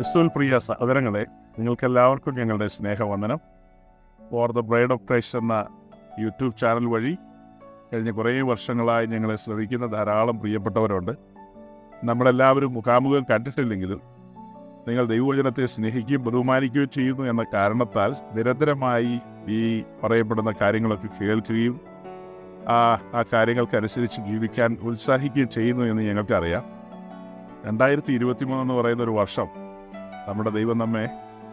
ക്രിസ്തുവിൽ പ്രിയ സഹോദരങ്ങളെ നിങ്ങൾക്കെല്ലാവർക്കും ഞങ്ങളുടെ സ്നേഹവന്ദനം. For the bride of Christ എന്ന യൂട്യൂബ് ചാനൽ വഴി കഴിഞ്ഞ കുറേ വർഷങ്ങളായി ഞങ്ങളെ ശ്രദ്ധിക്കുന്ന ധാരാളം പ്രിയപ്പെട്ടവരുണ്ട്. നമ്മളെല്ലാവരും മുഖാമുഖം കണ്ടിട്ടില്ലെങ്കിലും നിങ്ങൾ ദൈവവചനത്തെ സ്നേഹിക്കുകയും ബഹുമാനിക്കുകയും ചെയ്യുന്നു എന്ന കാരണത്താൽ നിരന്തരമായി ഈ പറയപ്പെടുന്ന കാര്യങ്ങളൊക്കെ കേൾക്കുകയും ആ ആ കാര്യങ്ങൾക്കനുസരിച്ച് ജീവിക്കാൻ ഉത്സാഹിക്കുകയും ചെയ്യുന്നു എന്ന് ഞങ്ങൾക്കറിയാം. രണ്ടായിരത്തി ഇരുപത്തി മൂന്ന് എന്ന് പറയുന്ന ഒരു വർഷം നമ്മുടെ ദൈവം നമ്മെ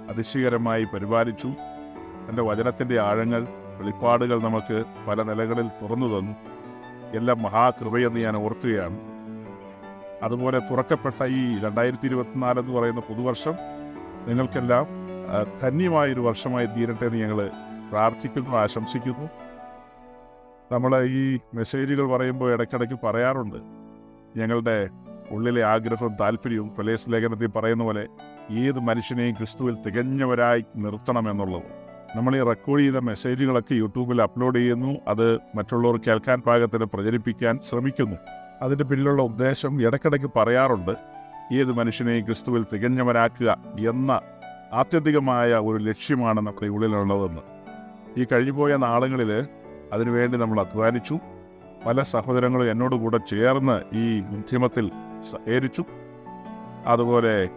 അതിശയകരമായി പരിപാലിച്ചു. എന്റെ വചനത്തിന്റെ ആഴങ്ങൾ വെളിപ്പാടുകൾ നമുക്ക് പല നിലകളിൽ തുറന്നു തന്നു. എല്ലാം മഹാകൃപയെന്ന് ഞാൻ ഓർക്കുകയാണ്. അതുപോലെ തുറക്കപ്പെട്ട ഈ രണ്ടായിരത്തി ഇരുപത്തിനാല് എന്ന് പറയുന്ന പുതുവർഷം നിങ്ങൾക്കെല്ലാം ധന്യമായൊരു വർഷമായി തീരട്ടെ എന്ന് ഞങ്ങൾ പ്രാർത്ഥിക്കുന്നു ആശംസിക്കുന്നു. നമ്മൾ ഈ മെസ്സേജുകൾ പറയുമ്പോൾ ഇടയ്ക്കിടയ്ക്ക് പറയാറുണ്ട് ഞങ്ങളുടെ ഉള്ളിലെ ആഗ്രഹവും താല്പര്യവും ഫലേസ് ലേഖനത്തിൽ പറയുന്ന പോലെ ഏത് മനുഷ്യനെയും ക്രിസ്തുവിൽ തികഞ്ഞവരായി നിർത്തണമെന്നുള്ളത്. നമ്മൾ ഈ റെക്കോർഡ് ചെയ്ത മെസ്സേജുകളൊക്കെ യൂട്യൂബിൽ അപ്ലോഡ് ചെയ്യുന്നു. അത് മറ്റുള്ളവർ കേൾക്കാൻ പാകത്തിന് പ്രചരിപ്പിക്കാൻ ശ്രമിക്കുന്നു. അതിന്റെ പിന്നിലുള്ള ഉദ്ദേശം ഇടയ്ക്കിടയ്ക്ക് പറയാറുണ്ട്. ഏത് മനുഷ്യനെയും ക്രിസ്തുവിൽ തികഞ്ഞവരാക്കുക എന്ന ആത്യന്തികമായ ഒരു ലക്ഷ്യമാണ് നമ്മുടെ ഉള്ളിലുള്ളതെന്ന്. ഈ കഴിഞ്ഞുപോയ നാളുകളിൽ അതിനുവേണ്ടി നമ്മൾ അധ്വാനിച്ചു. പല സഹോദരങ്ങളും എന്നോട് കൂടെ ചേർന്ന് ഈ ഉദ്യമത്തിൽ സഹകരിച്ചു. അതുപോലെ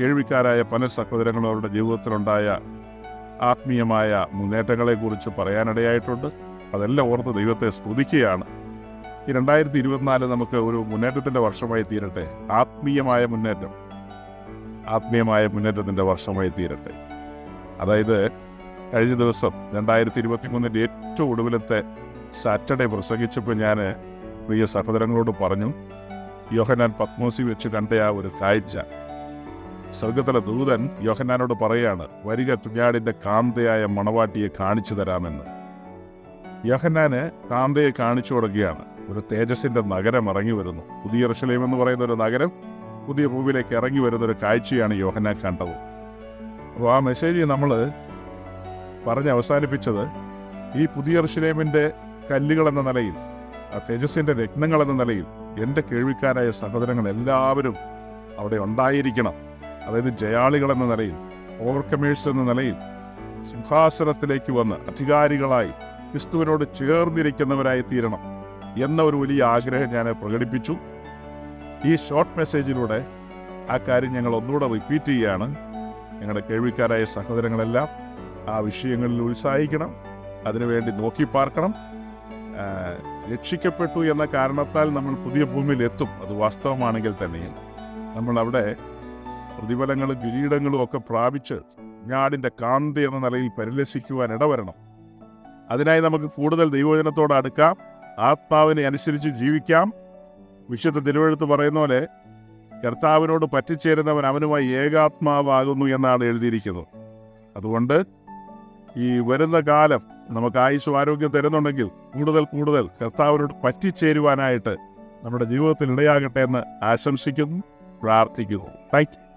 കേൾവിക്കാരായ പല സഹോദരങ്ങളും അവരുടെ ജീവിതത്തിലുണ്ടായ ആത്മീയമായ മുന്നേറ്റങ്ങളെക്കുറിച്ച് പറയാനിടയായിട്ടുണ്ട്. അതെല്ലാം ഓർത്ത് ദൈവത്തെ സ്തുതിക്കുകയാണ്. ഈ രണ്ടായിരത്തി ഇരുപത്തിനാല് നമുക്ക് ഒരു മുന്നേറ്റത്തിന്റെ വർഷമായി തീരട്ടെ. ആത്മീയമായ മുന്നേറ്റം. ആത്മീയമായ മുന്നേറ്റത്തിന്റെ വർഷമായി തീരട്ടെ. അതായത് കഴിഞ്ഞ ദിവസം രണ്ടായിരത്തി ഇരുപത്തി മൂന്നിന്റെ ഏറ്റവും ഒടുവിലത്തെ സാറ്റർഡേ പ്രസംഗിച്ചപ്പോൾ ഞാൻ പ്രിയ സഹോദരങ്ങളോട് പറഞ്ഞു യോഹനാൻ പത്മോസി വെച്ച് കണ്ട ആ ഒരു കാഴ്ച. സ്വർഗത്തിലെ ദൂതൻ യോഹനാനോട് പറയാണ് വരിക കുഞ്ഞാടിന്റെ കാന്തയായ മണവാട്ടിയെ കാണിച്ചു തരാമെന്ന്. യോഹനാന് കാന്തയെ കാണിച്ചു കൊടുക്കുകയാണ്. ഒരു തേജസിന്റെ നഗരം ഇറങ്ങി വരുന്നു. പുതിയ ഋഷലേം എന്ന് പറയുന്ന ഒരു നഗരം പുതിയ ഭൂമിയിലേക്ക് ഇറങ്ങി വരുന്ന ഒരു കാഴ്ചയാണ് യോഹനാൻ കണ്ടത്. അപ്പോൾ ആ മെസ്സേജ് നമ്മൾ പറഞ്ഞ് അവസാനിപ്പിച്ചത് ഈ പുതിയ ഋഷലേമിന്റെ കല്ലുകൾ എന്ന നിലയിൽ ആ തേജസ്സിന്റെ രത്നങ്ങൾ എന്ന നിലയിൽ എന്റെ കേൾവിക്കാരായ സഹോദരങ്ങൾ എല്ലാവരും അവിടെ ഉണ്ടായിരിക്കണം. അതായത് ജയാളികൾ എന്ന നിലയിൽ ഓവർകമേഴ്സ് എന്ന നിലയിൽ സിംഹാസനത്തിലേക്ക് വന്ന് അധികാരികളായി ക്രിസ്തുവിനോട് ചേർന്നിരിക്കുന്നവരായി തീരണം എന്ന ഒരു വലിയ ആഗ്രഹം ഞാൻ പ്രകടിപ്പിച്ചു. ഈ ഷോർട്ട് മെസ്സേജിലൂടെ ആ കാര്യം ഞങ്ങൾ ഒന്നുകൂടെ റിപ്പീറ്റ് ചെയ്യുകയാണ്. ഞങ്ങളുടെ കേൾവിക്കാരായ സഹോദരങ്ങളെല്ലാം ആ വിഷയങ്ങളിൽ ഉത്സാഹിക്കണം. അതിനുവേണ്ടി നോക്കി പാർക്കണം. രക്ഷിക്കപ്പെട്ടു എന്ന കാരണത്താൽ നമ്മൾ പുതിയ ഭൂമിയിൽ എത്തും അത് വാസ്തവമാണെങ്കിൽ തന്നെയും. നമ്മൾ അവിടെ പ്രതിഫലങ്ങളും കിരീടങ്ങളും ഒക്കെ പ്രാപിച്ച് ഞാടിന്റെ കാന്തി എന്ന നിലയിൽ പരിലസിക്കുവാൻ ഇടവരണം. അതിനായി നമുക്ക് കൂടുതൽ ദൈവവചനത്തോട് അടുക്കാം. ആത്മാവിനെ അനുസരിച്ച് ജീവിക്കാം. വിശുദ്ധ തിരുവഴുത്ത് പറയുന്ന പോലെ കർത്താവിനോട് പറ്റിച്ചേരുന്നവൻ അവനുമായി ഏകാത്മാവാകുന്നു എന്നാണ് എഴുതിയിരിക്കുന്നത്. അതുകൊണ്ട് ഈ വരുന്ന കാലം നമുക്ക് ആയുഷും ആരോഗ്യം തരുന്നുണ്ടെങ്കിൽ കൂടുതൽ കൂടുതൽ കർത്താവിനോട് പറ്റിച്ചേരുവാനായിട്ട് നമ്മുടെ ജീവിതത്തിൽ ഇടയാകട്ടെ എന്ന് ആശംസിക്കുന്നു പ്രാർത്ഥിക്കുന്നു. താങ്ക്